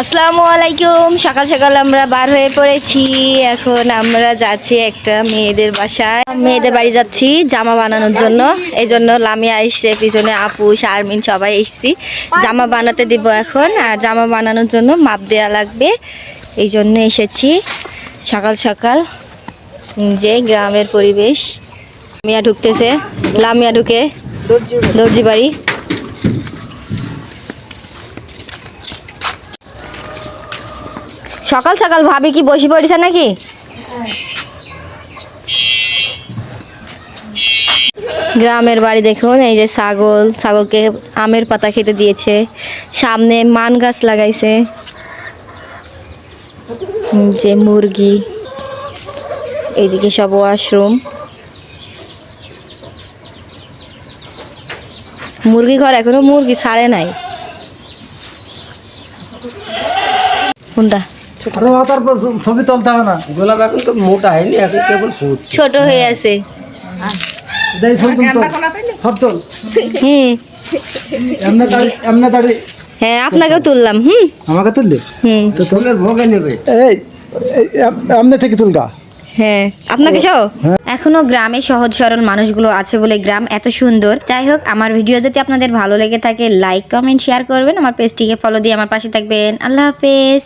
আসসালামু আলাইকুম। সকাল সকাল আমরা বার হয়ে পড়েছি। এখন আমরা যাচ্ছি একটা মেয়েদের বাসায়। মেয়েদের বাড়ি যাচ্ছি জামা বানানোর জন্য। এই জন্য লামিয়া এসছে, পিছনে আপু, শারমিন সবাই এসছি। জামা বানাতে দিব এখন। আর জামা বানানোর জন্য মাপ দেওয়া লাগবে। এই জন্য এসেছি সকাল সকাল যে গ্রামের পরিবেশ। লামিয়া ঢুকতেছে। লামিয়া ঢুকে। দর্জি বাড়ি। সকাল সকাল ভাবি কি বসে পড়েছে নাকি? গ্রামের বাড়ি দেখুন, এই যে ছাগল, ছাগলকে আমের পাতা খেতে দিয়েছে। সামনে মান গাছ লাগাইছে। যে মুরগি, এইদিকে সব ওয়াশরুম মুরগি ঘর এখনও মুরগি ছাড়ে নাই। কোনটা? আরে মাথার পর ছবি তুলতে হবে না। গোলাপ এখন তো মোটা হয়নি এখন কেবল ছোট হয়ে আছে। দেই ছবি তুলতো সব তোল। হুম। এমনি দাঁড়ি এমনি দাঁড়ি হ্যাঁ আপনাকেও তুললাম হুম। আমাকে তুললি? হুম। তো তোল ভোগে নেবে এই এই, থেকে তুলগা। হ্যাঁ আপনাকে সহ? এখনও গ্রামে সহজ সরল মানুষগুলো আছে বলে গ্রাম এত সুন্দর। যাই হোক আমার ভিডিও যদি আপনাদের ভালো লেগে থাকে লাইক কমেন্ট শেয়ার করবেন। আমার পেজটিকে ফলো দিয়ে আমার পাশে থাকবেন। আল্লাহ হাফেজ।